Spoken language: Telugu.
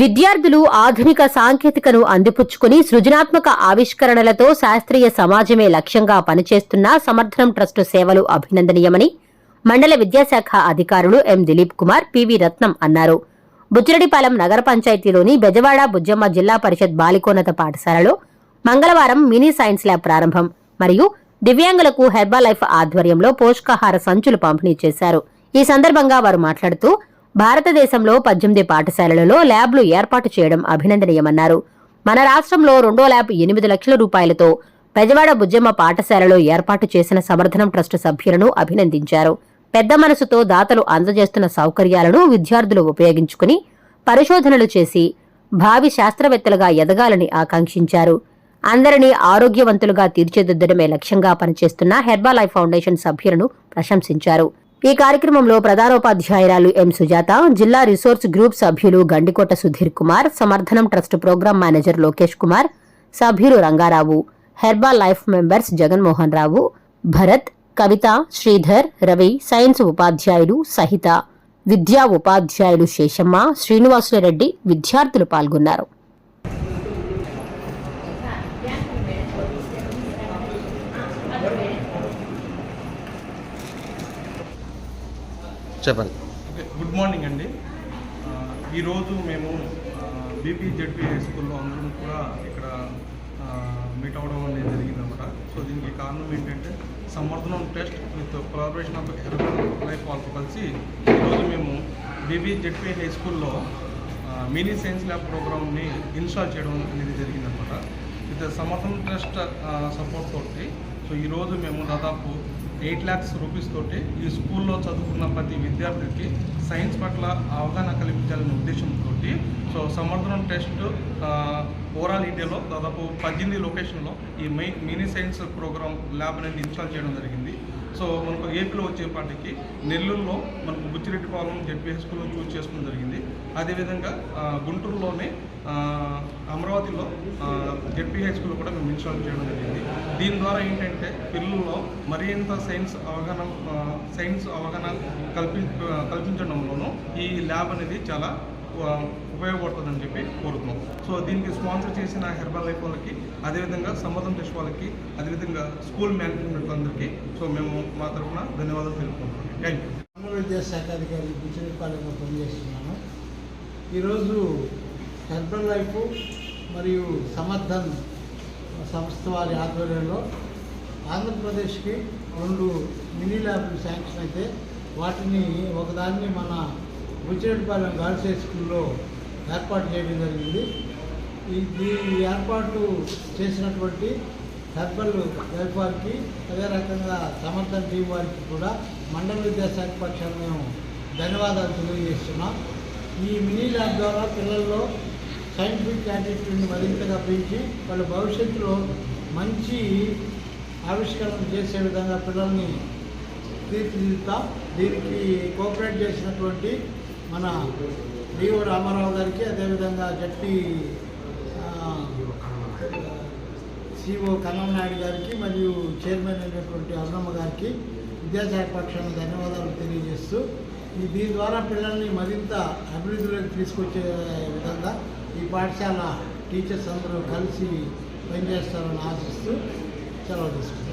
విద్యార్థులు ఆధునిక సాంకేతికను అందిపుచ్చుకుని సృజనాత్మక ఆవిష్కరణలతో శాస్త్రీయ సమాజమే లక్ష్యంగా పనిచేస్తున్న సమర్థనం ట్రస్టు సేవలు అభినందనీయమని మండల విద్యాశాఖ అధికారులు ఎం దిలీప్ కుమార్ పివి రత్నం అన్నారు. బుజ్జిరెడ్డిపాలెం నగర పంచాయతీలోని బెజవాడ బుజ్జమ్మ జిల్లా పరిషత్ బాలికోన్నత పాఠశాలలో మంగళవారం మినీ సైన్స్ ల్యాబ్ ప్రారంభం మరియు దివ్యాంగులకు హెర్బా లైఫ్ ఆధ్వర్యంలో పోషకాహార సంచులు పంపిణీ చేశారు. ఈ సందర్భంగా వారు మాట్లాడుతూ భారతదేశంలో పద్దెనిమిది పాఠశాలలలో ల్యాబ్లు ఏర్పాటు చేయడం అభినందనీయమన్నారు. మన రాష్ట్రంలో రెండో ల్యాబ్ ఎనిమిది లక్షల రూపాయలతో పెజవాడ బుజ్జమ్మ పాఠశాలలో ఏర్పాటు చేసిన సమర్థనం ట్రస్టు సభ్యులను అభినందించారు. పెద్ద మనసుతో దాతలు అందజేస్తున్న సౌకర్యాలను విద్యార్థులు ఉపయోగించుకుని పరిశోధనలు చేసి భావి శాస్త్రవేత్తలుగా ఎదగాలని ఆకాంక్షించారు. అందరినీ ఆరోగ్యవంతులుగా తీర్చిదిద్దడమే లక్ష్యంగా పనిచేస్తున్న హెర్బాలైఫ్ ఫౌండేషన్ సభ్యులను ప్రశంసించారు. ఈ కార్యక్రమంలో ప్రధానోపాధ్యాయురాలు ఎం సుజాత జిల్లా రిసోర్స్ గ్రూప్ సభ్యులు Gandikota Sudhir Kumar Samarthanam trust programme manager Lokesh Kumar సభ్యులు Rangarao Herbalife members Jaganmohan Rao Bharat Kavitha Sridhar Ravi science ఉపాధ్యాయులు సహిత. విద్యా ఉపాధ్యాయులు శేషమ్మ శ్రీనివాసులరెడ్డి విద్యార్థులు పాల్గొన్నారు. చెప్పండి. ఓకే గుడ్ మార్నింగ్ అండి. ఈరోజు మేము బీపీజెడ్పీ హై స్కూల్లో అందరం కూడా ఇక్కడ మీట్ అవ్వడం అనేది జరిగిందన్నమాట సో దీనికి కారణం ఏంటంటే Samarthanam trust with collaboration of Herbalife వాళ్ళతో కలిసి ఈరోజు మేము బీపీజెడ్పీ హై స్కూల్లో మినీ సైన్స్ ల్యాబ్ ప్రోగ్రామ్ని ఇన్స్టాల్ చేయడం అనేది జరిగిందన్నమాట విత్ సమర్థనం ట్రస్ట్ సపోర్ట్ తోటి సో ఈరోజు మేము దాదాపు ఎయిట్ ల్యాక్స్ రూపీస్ తోటి ఈ స్కూల్లో చదువుకున్న ప్రతి విద్యార్థికి సైన్స్ పట్ల అవగాహన కల్పించాలనే ఉద్దేశంతో సో సమర్థనం టెస్ట్ ఓవరాల్ ఇండియాలో దాదాపు పద్దెనిమిది లొకేషన్లో ఈ my mini science programme lab అనేది ఇన్స్టాల్ చేయడం జరిగింది. సో మనకు ఏపీలో వచ్చేపాటికి నెల్లూరులో మనకు బుచ్చిరెడ్డిపాలెం జడ్పీ హై స్కూల్లో చూస్ చేసుకోవడం జరిగింది. అదేవిధంగా గుంటూరులోనే అమరావతిలో జడ్పీ హై స్కూల్లో కూడా మేము ఇన్స్టాల్ చేయడం జరిగింది. దీని ద్వారా ఏంటంటే పిల్లల్లో మరింత సైన్స్ అవగాహన సైన్స్ అవగాహన కల్పి కల్పించడంలోనూ ఈ ల్యాబ్ అనేది చాలా ఉపయోగపడుతుందని చెప్పి కోరుతున్నాను సో దీనికి స్పాన్సర్ చేసిన హెర్బల్ లైఫ్ వాళ్ళకి అదేవిధంగా సమ్మతం టెస్ట్ వాళ్ళకి అదేవిధంగా స్కూల్ మేనేజ్మెంట్ అందరికీ సో మేము మా తరఫున ధన్యవాదాలు తెలుపుకుంటున్నాం. థ్యాంక్ యూ మండల విద్యాశాఖ అధికారి బుచ్చిరెడ్డిపాలెంలో పనిచేస్తున్నాను ఈరోజు హెర్బల్ లైఫ్ మరియు సమర్థన్ సంస్థ వారి ఆధ్వర్యంలో ఆంధ్రప్రదేశ్కి రెండు మినీ ల్యాబ్లు శాంక్షన్ అయితే వాటిని ఒకదాన్ని మన బుచ్చిరెడ్డిపాలెం గర్ల్స్ హై స్కూల్లో ఏర్పాటు చేయడం జరిగింది. ఈ ఈ ఏర్పాటు చేసినటువంటి హెర్బల్ లైఫ్ అదే రకంగా సమర్థన్ టీం వారికి కూడా మండల విద్యాశాఖ పక్షాన మేము ధన్యవాదాలు తెలియజేస్తున్నాం. ఈ మినీ ల్యాబ్ ద్వారా పిల్లల్లో సైంటిఫిక్ యాటిట్యూడ్ని మరింతగా పెంచి వాళ్ళ భవిష్యత్తులో మంచి ఆవిష్కరణ చేసే విధంగా పిల్లల్ని తీర్చిదిద్దాం దీనికి కోఆపరేట్ చేసినటువంటి మన డిఓ రామారావు గారికి అదేవిధంగా జట్టి సిఓ కన్నమనాయుడు గారికి మరియు చైర్మన్ అయినటువంటి అరుణమ్మ గారికి విద్యాశాఖ పక్షాన ధన్యవాదాలు తెలియజేస్తూ ఈ దీని ద్వారా పిల్లల్ని మరింత అభివృద్ధిలోకి తీసుకొచ్చే విధంగా ఈ పాఠశాల టీచర్స్ అందరూ కలిసి పనిచేస్తారని ఆశిస్తూ సెలవు తీసుకుంటాం